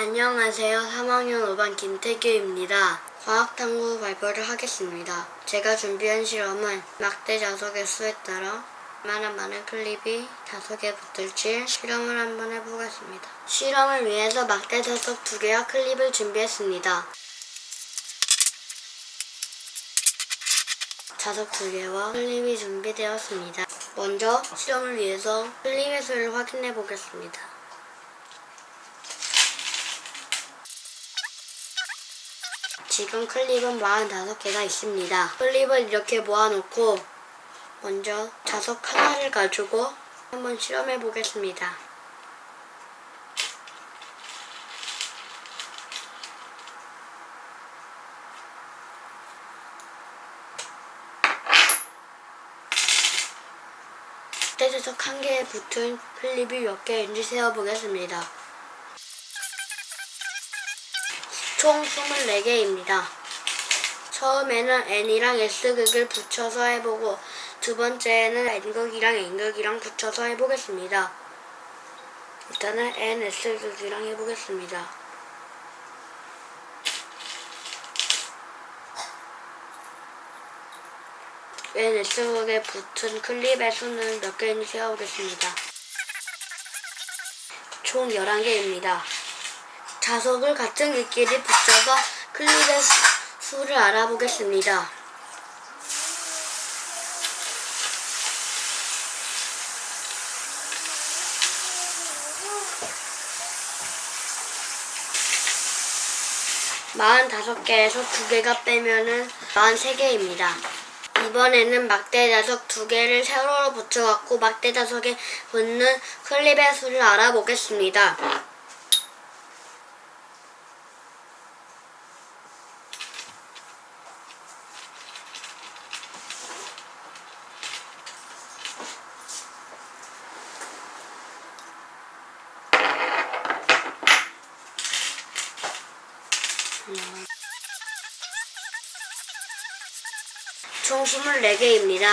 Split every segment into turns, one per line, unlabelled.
안녕하세요. 3학년 5반 김태규입니다. 과학탐구 발표를 하겠습니다. 제가 준비한 실험은 막대 자석의 수에 따라 얼마나 많은 클립이 자석에 붙을지 실험을 한번 해보겠습니다. 실험을 위해서 막대 자석 두 개와 클립을 준비했습니다. 자석 두 개와 클립이 준비되었습니다. 먼저 실험을 위해서 클립의 수를 확인해 보겠습니다. 지금 클립은 45개가 있습니다. 클립을 이렇게 모아놓고 먼저 자석 하나를 가지고 한번 실험해 보겠습니다. 자석 한 개에 붙은 클립이 몇 개인지 세어보겠습니다. 총 24개입니다. 처음에는 n이랑 s극을 붙여서 해보고 두 번째는 n극이랑 n극이랑 붙여서 해보겠습니다. 일단은 n s극이랑 해보겠습니다. n s극에 붙은 클립의 수는 몇 개인지 세어보겠습니다. 총 11개입니다. 자석을 같은 길끼리 붙여서 클립의 수, 수를 알아보겠습니다. 마흔다섯 개에서 두 개가 빼면은 마흔세 개입니다. 이번에는 막대 자석 두 개를 세로로 붙여갖고 막대 자석에 붙는 클립의 수를 알아보겠습니다. 총 24개입니다.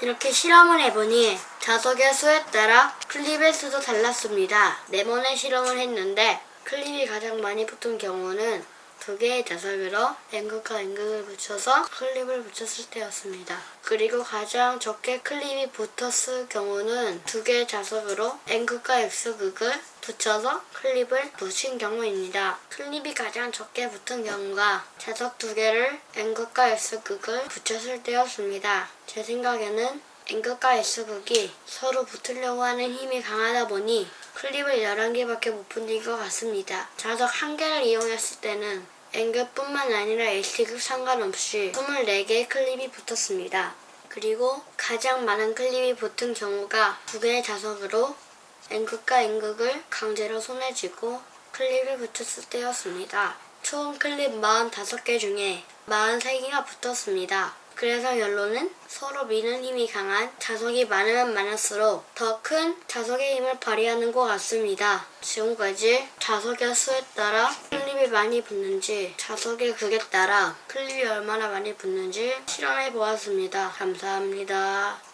이렇게 실험을 해보니 자석의 수에 따라 클립의 수도 달랐습니다. 네 번의 실험을 했는데 클립이 가장 많이 붙은 경우는 두 개의 자석으로 N극과 N극을 붙여서 클립을 붙였을 때였습니다. 그리고 가장 적게 클립이 붙었을 경우는 두 개의 자석으로 N극과 X극을 붙여서 클립을 붙인 경우입니다. 클립이 가장 적게 붙은 경우가 자석 두 개를 N극과 S극을 붙였을 때였습니다. 제 생각에는 N극과 S극이 서로 붙으려고 하는 힘이 강하다 보니 클립을 11개밖에 못 붙인 것 같습니다. 자석 한 개를 이용했을 때는 N극뿐만 아니라 S극 상관없이 24개의 클립이 붙었습니다. 그리고 가장 많은 클립이 붙은 경우가 두 개의 자석으로 N극과 N극을 강제로 손에 쥐고 클립을 붙였을 때였습니다. 총 클립 45개 중에 43개가 붙었습니다. 그래서 결론은 서로 미는 힘이 강한 자석이 많으면 많을수록 더 큰 자석의 힘을 발휘하는 것 같습니다. 지금까지 자석의 수에 따라 클립이 많이 붙는지 자석의 극에 따라 클립이 얼마나 많이 붙는지 실험해 보았습니다. 감사합니다.